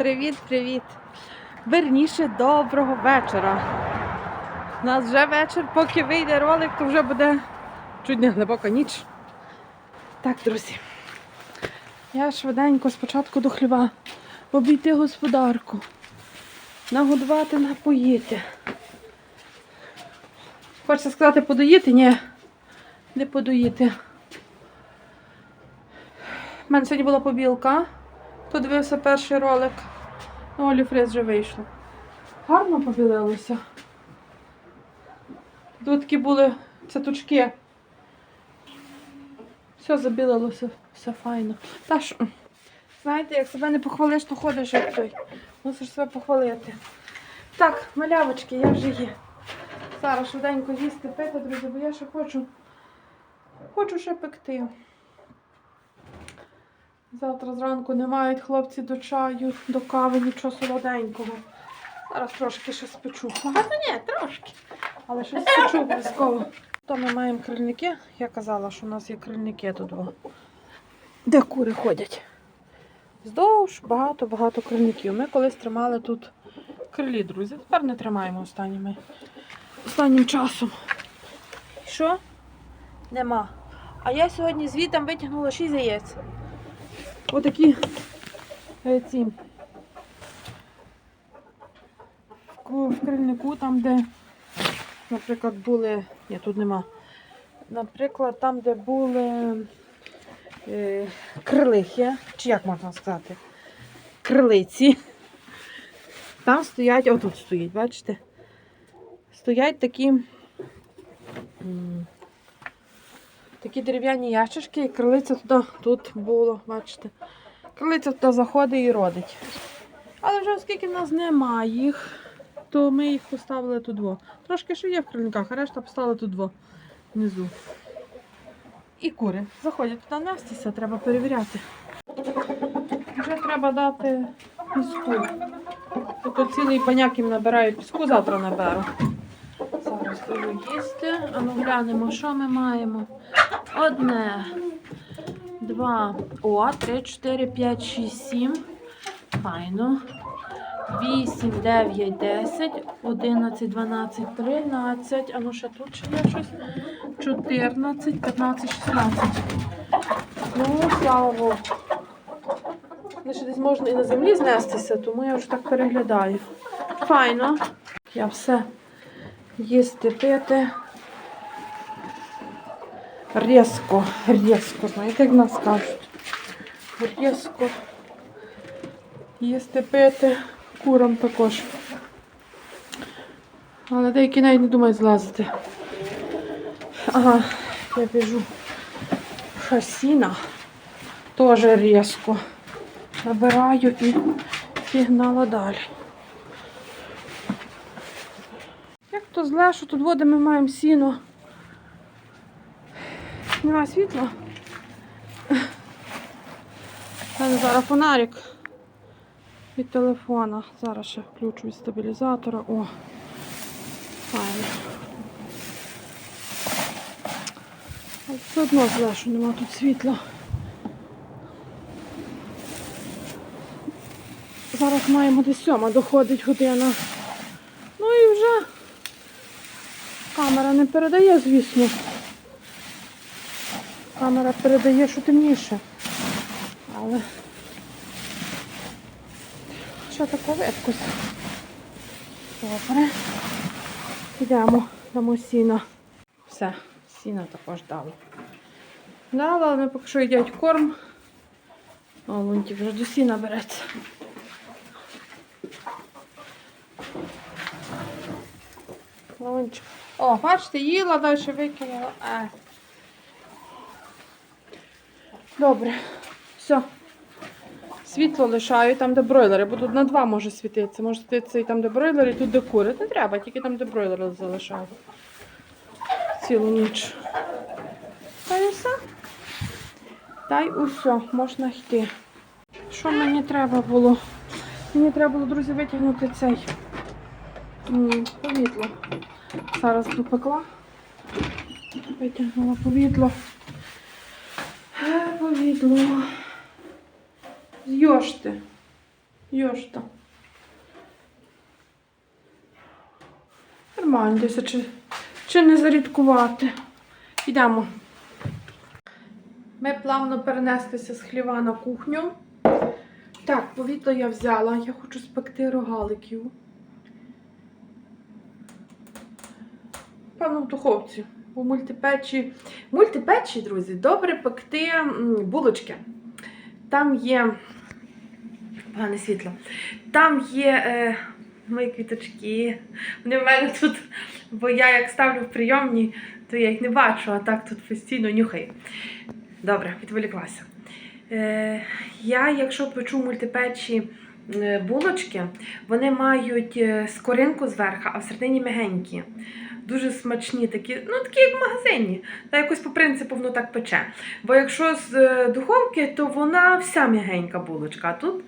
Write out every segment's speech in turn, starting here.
Привіт-привіт! Верніше доброго вечора. У нас вже вечір, поки вийде ролик, то вже буде чуть не глибока ніч. Так, друзі. Я швиденько спочатку до хліва обійти господарку, нагодувати, напоїти. Хочеться сказати подоїти? Ні, не подоїти. У мене сьогодні була побілка. Хто дивився перший ролик? Ну, Олі Фрез вже вийшло. Гарно побілилося. Тут такі були цяточки. Все забілилося, все файно. Та ж, знаєте, як себе не похвалиш, то ходиш як той. Мусиш себе похвалити. Так, малявочки, я вже є. Зараз швиденько їсти, пити, друзі, бо я ще хочу. Хочу ще пекти. Завтра зранку не мають хлопці до чаю, до кави, нічого солоденького. Зараз трошки ще спечу. Багато ні, трошки. Але щось спечу обов'язково. То ми маємо крильники. Я казала, що у нас є крильники тут. Де кури ходять. Вздовж багато-багато крильників. Ми колись тримали тут крилі, друзі. Тепер не тримаємо останніми. останнім часом. Що? Нема. А я сьогодні звітом витягнула 6 яєць. Отакі е, ці в крильнику, там, де, наприклад, були. Ні, тут нема. Наприклад, там, де були е, крилихи, чи як можна сказати, крилиці. Там стоять, отут стоїть, бачите? Стоять такі. Такі дерев'яні ящички, і крилиця туди тут було, бачите. Крилиця туди заходить і родить. Але вже оскільки в нас немає їх, то ми їх поставили тут. Во. Трошки ще є в крильниках, а решта поставили тут во, внизу. І кури заходять туди нестися, треба перевіряти. Вже треба дати піску. Тобто цілий паняк їм набираю піску, завтра наберу. Зараз їсти, а ну глянемо, що ми маємо. Одне, два, о, три, чотири, п'ять, шість, сім. Файно. Вісім, дев'ять, десять, одинадцять, дванадцять, тринадцять. А ну ще тут ще є щось. Чотирнадцять, п'ятнадцять, шістнадцять. Ну, слава Богу. Значить, десь можна і на землі знестися, тому я вже так переглядаю. Файно. Я все їсти, пити. Різко, різко, знаєте, як нас кажуть. Різко. Їсти, пити, курам також. Але деякі навіть не думають злазити. Ага, я біжу. Шасіна. Теж різко. Набираю і пігнала далі. Як то зле, що тут води ми маємо сіно. Нема світла. Мене зараз фонарик від телефона. Зараз ще включу від стабілізатора. О, файно. Все одно зле, що нема тут світла. Зараз маємо десь сьома доходить година. Ну і вже камера не передає, звісно. Камера передає, що темніше. Але що таке видкось. Добре. Йдемо, дамо сіна. Все, сіна також дали. Дали, але поки що їдять корм. О, Лунтик вже до сіна береться. Лунчик. О, бачите, їла, далі викинула. Е. Добре. Все. Світло лишаю там, де бройлери, бо тут на два може світитися. Може світитися і там, де бройлери, і тут, де кури. Не треба, тільки там, де бройлери залишаю. Цілу ніч. Та й все. Та й усе, можна йти. Що мені треба було? Мені треба було, друзі, витягнути цей повітло. Зараз допекла. Витягнула повітло. Е, Повітло. Йошти. Йошта. Нормально, десь чи, чи не зарідкувати. Йдемо. Ми плавно перенеслися з хліва на кухню. Так, повітря я взяла. Я хочу спекти рогаликів. Певно, духовці. У мультипечі. Мультипечі, друзі, добре пекти булочки. Там є. Погане світло. Там є е, мої квіточки. Вони в мене тут, бо я як ставлю в прийомні, то я їх не бачу, а так тут постійно нюхаю. Добре, відволіклася. Е, я, якщо печу мультипечі булочки, вони мають е, скоринку зверху, а всередині мягенькі. Дуже смачні, такі, ну такі як в магазині. Та якось по принципу воно так пече. Бо якщо з е, духовки, то вона вся м'ягенька булочка, а тут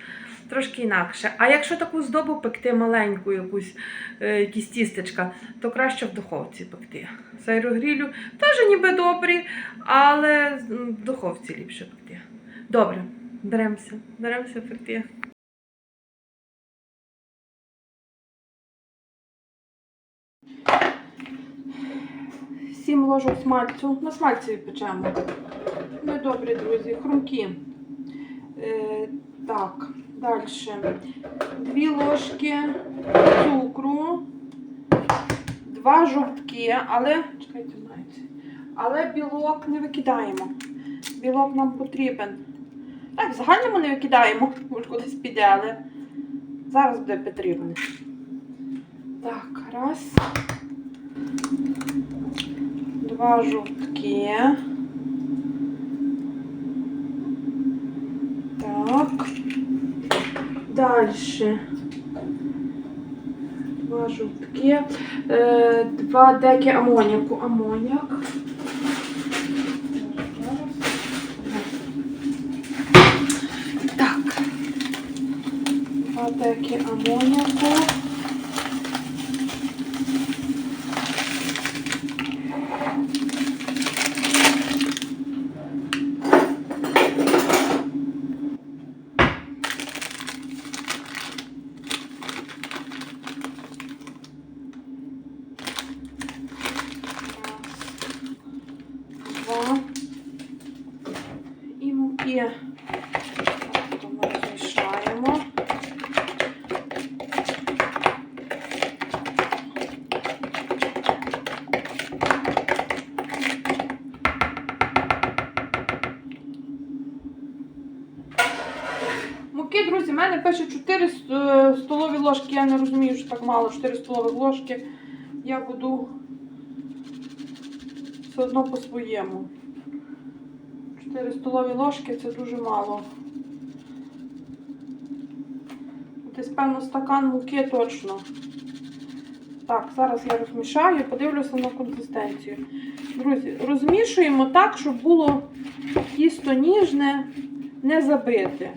трошки інакше. А якщо таку здобу пекти маленьку, якусь, е, якісь тістечка, то краще в духовці пекти. З аерогрілю теж ніби добрі, але в духовці ліпше пекти. Добре, беремося, беремося пекти. Сім ложок смальцю. На смальці печемо. Ми добрі, друзі, хрумкі. Е, так, далі. Дві ложки цукру, два жовтки, але. Чекайте. Але білок не викидаємо. Білок нам потрібен. Так, в загальному не викидаємо, може кудись піде, але зараз буде потрібен. Так, раз. Два жовтки. Так. Дальше. Два жовтки. Два деки амоніку. Амоняк. Так. Два деки амоніку. Муки, друзі, в мене пише 4 столові ложки. Я не розумію, що так мало. 4 столові ложки. Я буду все одно по-своєму. 4 столові ложки це дуже мало. Десь, певно, стакан муки точно. Так, зараз я розмішаю, подивлюся на консистенцію. Друзі, розмішуємо так, щоб було тісто ніжне, не забите.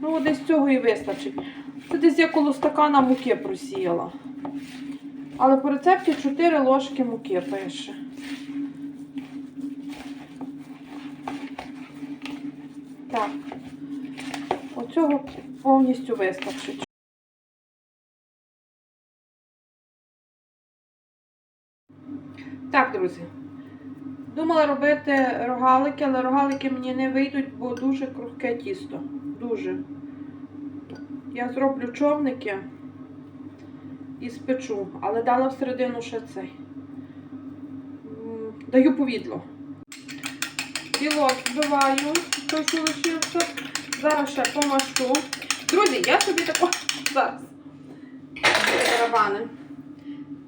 Ну, десь цього і вистачить. Це десь я коло стакана муки просіяла. Але по рецепті 4 ложки муки пише. Так. Оцього повністю вистачить. Так, друзі. Думала робити рогалики, але рогалики мені не вийдуть, бо дуже крухке тісто. Дуже. Я зроблю човники і спечу, але дала всередину ще цей. Даю повідло. Білок збиваю, той, що лишився. Зараз ще помашу. Друзі, я собі тако. Зараз. Каравани.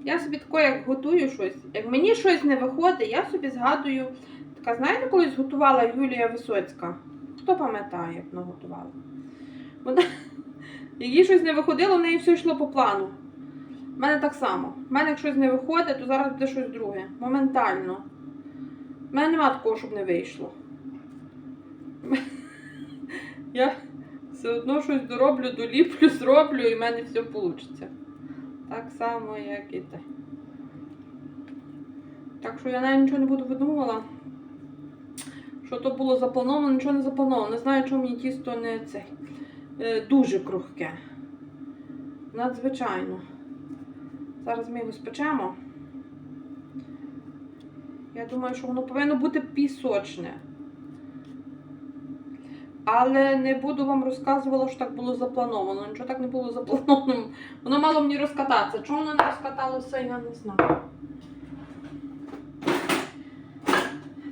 Я собі тако, як готую щось. Як мені щось не виходить, я собі згадую. Така, знаєте, колись готувала Юлія Висоцька. Хто пам'ятає, як вона готувала? Вона, їй щось не виходило, в неї все йшло по плану. У мене так само. У мене як щось не виходить, то зараз буде щось друге. Моментально. У мене нема такого, щоб не вийшло. Я все одно щось дороблю, доліплю, зроблю і в мене все вийде. Так само, як і те. Так що я навіть нічого не буду видумувала. Що то було заплановано, нічого не заплановано. Не знаю, чому мені тісто не цей е, дуже крухке. Надзвичайно. Зараз ми його спечемо. Я думаю, що воно повинно бути пісочне. Але не буду вам розказувати, що так було заплановано. Нічого так не було заплановано. Воно мало мені розкататися. Чому воно не розкаталося, я не знаю.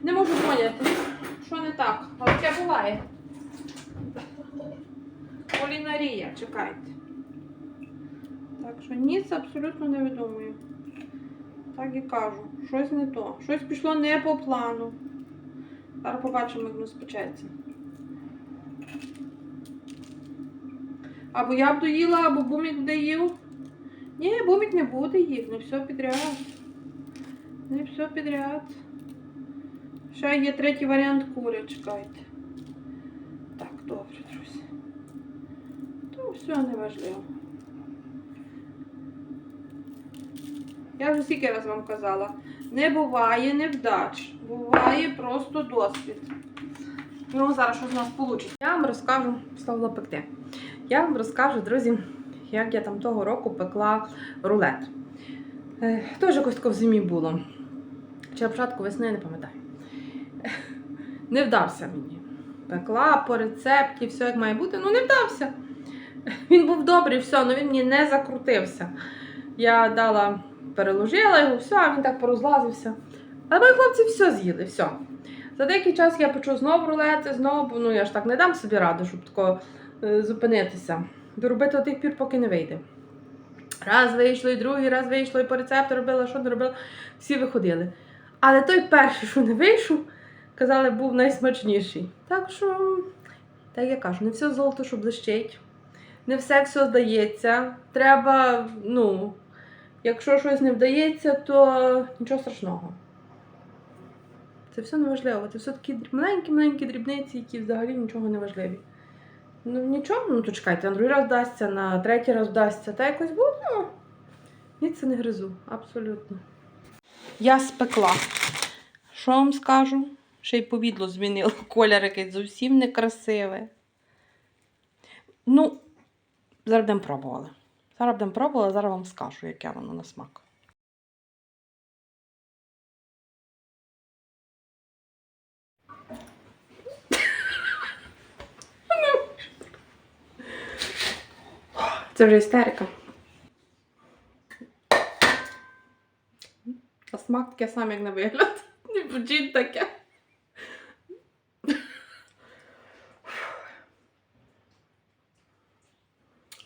Не можу поняти, що не так. Але таке буває. Кулінарія, чекайте. Так що ніц абсолютно не видумую. Так і кажу. Щось не то. Щось пішло не по плану. Зараз побачимо, як воно спечеться. Або я б доїла, або бумік буде їв. Ні, бумік не буде їв, не все підряд. Не все підряд. Ще є третій варіант кури, чекайте. Так, добре, друзі. То все неважливо. Я вже скільки раз вам казала. Не буває невдач. Буває просто досвід. Ну, зараз що з нас вийде? Я вам розкажу, ставила пекти. Я вам розкажу, друзі, як я там того року пекла рулет. Е, Теж якось в зимі було. Чи початку весни, не пам'ятаю. Не вдався мені. Пекла по рецепті, все як має бути. Ну, не вдався. Він був добрий, все, але він мені не закрутився. Я дала, переложила його, все, а він так порозлазився. Але мої хлопці все з'їли, все. За деякий час я почув знову рулети, знову, ну я ж так не дам собі раду, щоб тако е, зупинитися. Доробити до тих пір, поки не вийде. Раз вийшло, і другий раз вийшло, і по рецепту робила, що не робила, всі виходили. Але той перший, що не вийшов, казали, був найсмачніший. Так що, так я кажу, не все золото, що блищить, не все все здається. Треба, ну, якщо щось не вдається, то нічого страшного. Це все неважливо. Це все такі маленькі-маленькі дрібниці, які взагалі нічого не важливі. Ну нічого, ну то чекайте, на другий раз вдасться, на третій раз вдасться, та якось буде. Ну, ні, це не гризу, абсолютно. Я спекла. Що вам скажу? Ще й повідло змінило. Колір якийсь зовсім некрасивий. Ну, зараз будемо пробували. Зараз будемо пробували, зараз вам скажу, яке воно на смак. Це вже істерика. А смак таке саме, як на вигляд. Не почіть таке.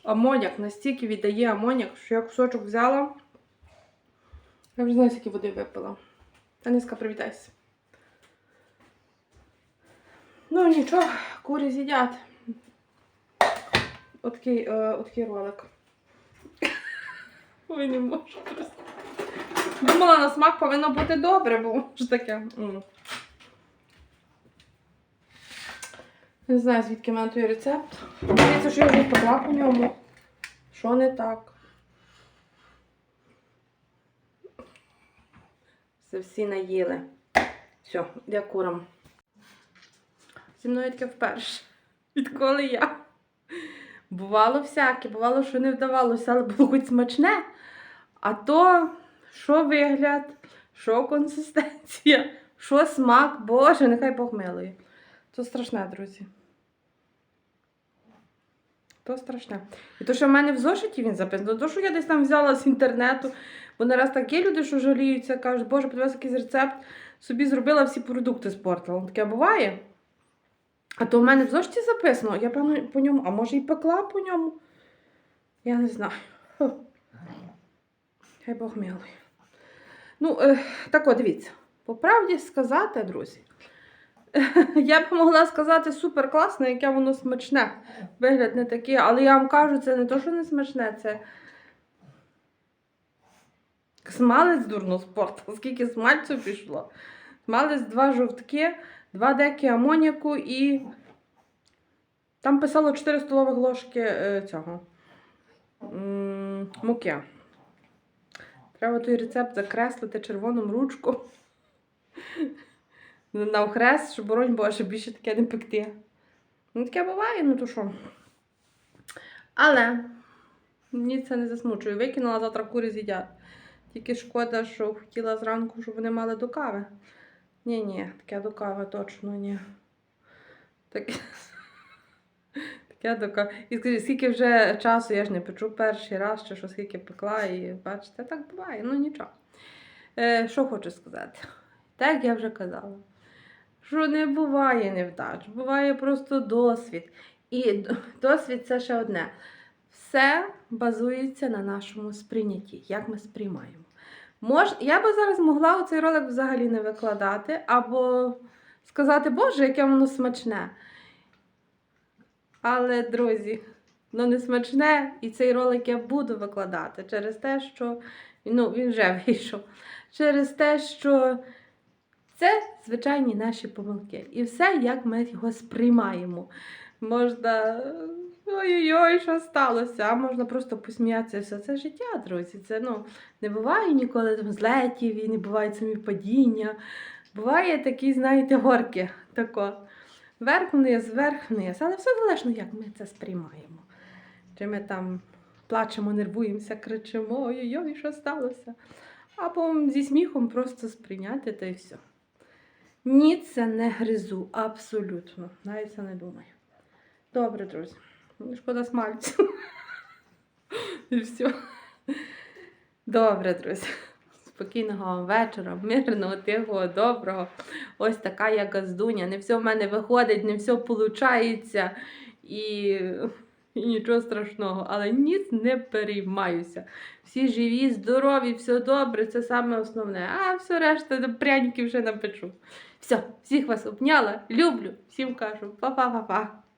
Амоняк настільки віддає амоняк, що я кусочок взяла. Я вже знаю, скільки води випила. Аниска, привітайся. Ну нічого, кури з'їдять. Отакий, е, ролик. Ой, не можу просто. Думала, на смак повинно бути добре, бо ж таке. Не знаю, звідки в мене той рецепт. Здається, що я вже пекла по ньому. Що не так? Це всі наїли. Все, я курам. Зі мною таке вперше. Відколи я. Бувало всяке, бувало, що не вдавалося, але було хоч смачне. А то, що вигляд, що консистенція, що смак, Боже, нехай Бог милує. То страшне, друзі. То страшне. І то, що в мене в зошиті він записано, то, що я десь там взяла з інтернету, бо не раз такі люди, що жаліються, кажуть, Боже, подивися якийсь рецепт, собі зробила всі продукти спортила. Таке буває. А то в мене в зошиті записано, я певно по ньому, а може і пекла по ньому. Я не знаю. Хай Бог милує. Ну, е, так от, дивіться. По правді сказати, друзі, я б могла сказати супер класне, яке воно смачне. Вигляд не такий, але я вам кажу, це не то, що не смачне, це смалець дурно спорту, скільки смальцю пішло. Смалець два жовтки, два деки амоніку і там писало 4 столових ложки е, цього муки. Треба той рецепт закреслити червоним ручком. Навхрест, щоб боронь Боже, більше таке не пекти. Ну, таке буває, ну то що. Але мені це не засмучує. Викинула завтра кури з'їдять. Тільки шкода, що хотіла зранку, щоб вони мали до кави. Ні, ні, таке до кави точно ні. Таке, таке до кави. І скажіть, скільки вже часу я ж не печу перший раз, чи що скільки пекла, і бачите, так буває, ну нічого. Е, що хочу сказати? Так я вже казала, що не буває невдач, буває просто досвід. І досвід це ще одне. Все базується на нашому сприйнятті, як ми сприймаємо. Мож, я би зараз могла цей ролик взагалі не викладати, або сказати, Боже, яке воно смачне. Але, друзі, ну не смачне, і цей ролик я буду викладати через те, що ну, він вже вийшов. Через те, що це звичайні наші помилки. І все, як ми його сприймаємо. Можна. Ой-ой-ой, що сталося? А можна просто посміятися. Все це життя, друзі. Це ну, не буває ніколи там злетів і не бувають самі падіння. Буває такі, знаєте, горки. Тако. Вверх вниз, вверх вниз. Але все залежно, як ми це сприймаємо. Чи ми там плачемо, нервуємося, кричимо, ой-ой-ой, що сталося? Або зі сміхом просто сприйняти та й все. Ні, це не гризу, абсолютно. Навіть це не думаю. Добре, друзі. Шкода смальцю. І все. Добре, друзі. Спокійного вам вечора, мирного, тихого, доброго. Ось така я газдуня. Не все в мене виходить, не все виходить. І, і нічого страшного. Але ніц не переймаюся. Всі живі, здорові, все добре, це саме основне. А все решта до пряників вже напечу. Все, всіх вас обняла, люблю, всім кажу, па-па-па-па.